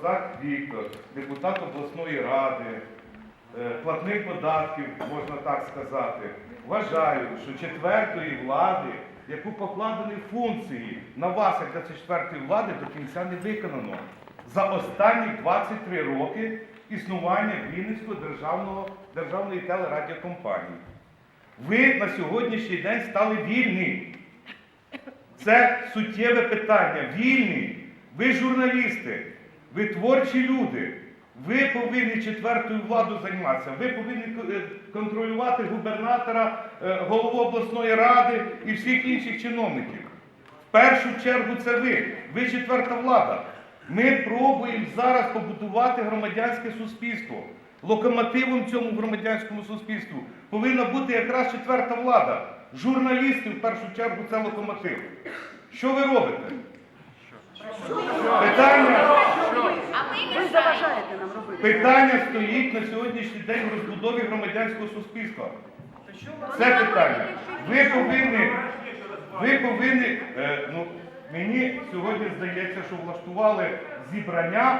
Козак Віктор, депутат обласної ради, е, платник податків, можна так сказати, вважаю, що четвертої влади, яку покладені функції на вас, як на четвертої влади, до кінця не виконано за останні 23 роки існування Вінницької державного, державної телерадіокомпанії. Ви на сьогоднішній день стали вільні. Це суттєве питання. Вільні. Ви журналісти, ви творчі люди. Ви повинні четвертою владу займатися. Ви повинні е, контролювати губернатора, е, голову обласної ради і всіх інших чиновників. В першу чергу це ви. Ви четверта влада. Ми пробуємо зараз побудувати громадянське суспільство. Локомотивом цьому громадянському суспільству повинна бути якраз четверта влада. Журналісти в першу чергу це локомотив. Що ви робите? Питання, Ви заважаєте нам робити. питання стоїть на сьогоднішній день в розбудові громадянського суспільства. Це питання. Ви повинні, ви повинні, е, ну, мені сьогодні здається, що влаштували зібрання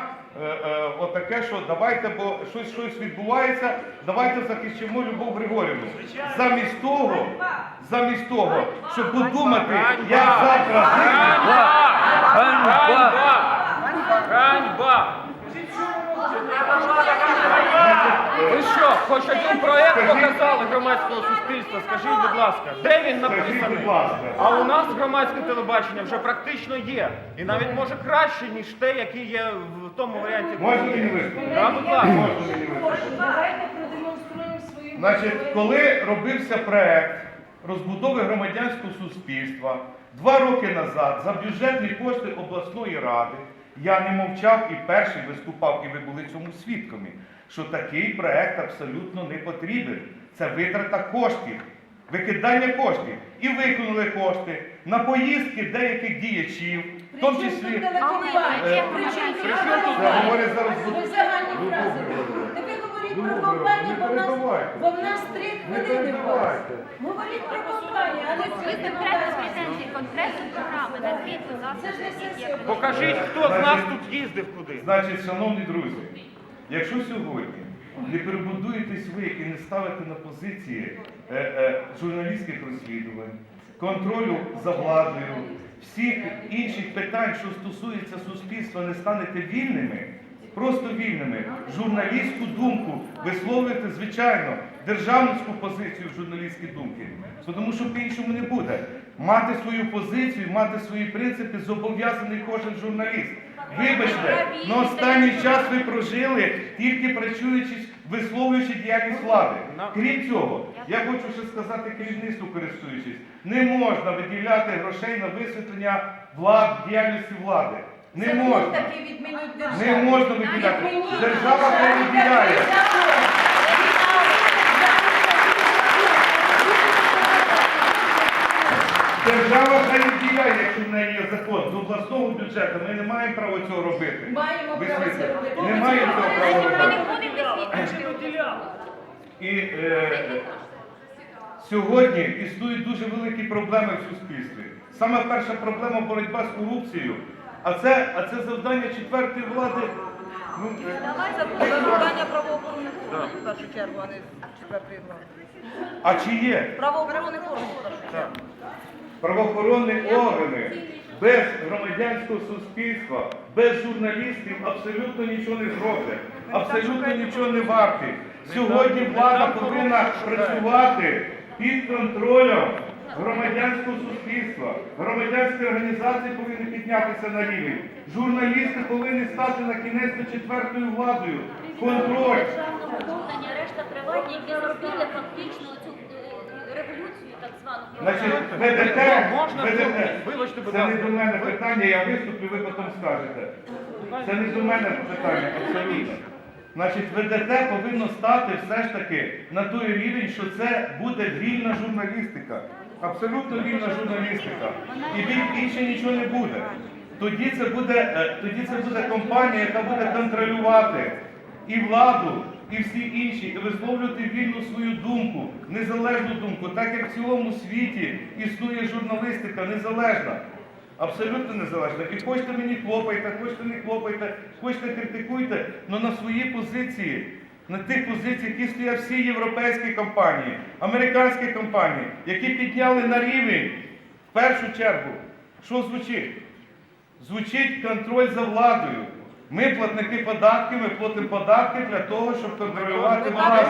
отаке, що давайте, бо щось, щось відбувається, давайте захищимо Любов Григорівну. Замість того, замість того, щоб подумати, як завтра Ганьба! Ганьба! Ганьба! Ви що, хоч один проєкт показали громадського суспільства? Скажіть, будь ласка, де він написаний? А у нас громадське телебачення вже практично є. І навіть може краще, ніж те, яке є в тому варіанті. Можна мені виступити? Да, будь ласка. Можна мені виступити? Давайте продемонструємо свою Значить, коли робився проект розбудови громадянського суспільства два роки назад за бюджетні кошти обласної ради, я не мовчав і перший виступав, і ви були цьому свідками, що такий проект абсолютно не потрібен. Це витрата коштів, викидання коштів. І виконали кошти на поїздки деяких діячів, в тому числі. Е, говорю зараз. Ви загальні фрази. Не ви говоріть про компанію, бо в нас, бо в нас три хвилини вас. Говоріть про компанію, а не Ви про конкретно претензії, конкретні програми, назвіть, будь ласка, Це ж не які є сесія. Покажіть, хто з нас тут їздив куди. Значить, шановні друзі, якщо сьогодні не перебудуєтесь ви і не ставите на позиції е, е, журналістських розслідувань, контролю за владою, всіх інших питань, що стосуються суспільства, не станете вільними, просто вільними, журналістську думку висловлюєте, звичайно, державницьку позицію журналістські думки. Тому що по-іншому не буде. Мати свою позицію, мати свої принципи зобов'язаний кожен журналіст. Вибачте, на останній час ви прожили тільки працюючи, висловлюючи діяльність влади. Крім цього, я хочу ще сказати керівництву користуючись, не можна виділяти грошей на висвітлення влад, діяльності влади. Не можна. Не можна виділяти. Держава не виділяє. Держава хай виділяє, якщо в неї є закон. З обласного бюджету ми не маємо права цього робити. Маємо право це робити. Не маємо цього права робити. І е, сьогодні існують дуже великі проблеми в суспільстві. Саме перша проблема боротьба з корупцією. А це, а це завдання четвертої влади. Ну, е, Давайте правоохоронних органів в першу чергу, а не четвертої влади. а чи є Правоохоронних органів в першу чергу. правоохоронні органи без громадянського суспільства, без журналістів абсолютно нічого не зроблять, абсолютно нічого не варті. Сьогодні влада повинна працювати під контролем громадянського суспільства. Громадянські організації повинні піднятися на рівень. Журналісти повинні стати на кінець четвертою владою. Контроль. Державного обладнання, решта приватні, які зробили фактично цю е, революцію так звану. Значить, ВДТ, Можна, ВДТ, це не до мене питання, я виступлю, ви потім скажете. Це не до мене питання, абсолютно. Значить, ВДТ повинно стати все ж таки на той рівень, що це буде вільна журналістика. Абсолютно вільна журналістика. І біль- більше нічого не буде. Тоді це буде, е, тоді це буде компанія, яка буде контролювати і владу, і всі інші, і висловлювати вільну свою думку, незалежну думку, так як в цілому світі існує журналістика незалежна. Абсолютно незалежна. І хочете мені хлопайте, хочете не хлопайте, хочете критикуйте, але на свої позиції, на тих позиціях, які стоять всі європейські компанії, американські компанії, які підняли на рівень в першу чергу. Що звучить? Звучить контроль за владою. Ми платники податків, ми платимо податки для того, щоб контролювати владу.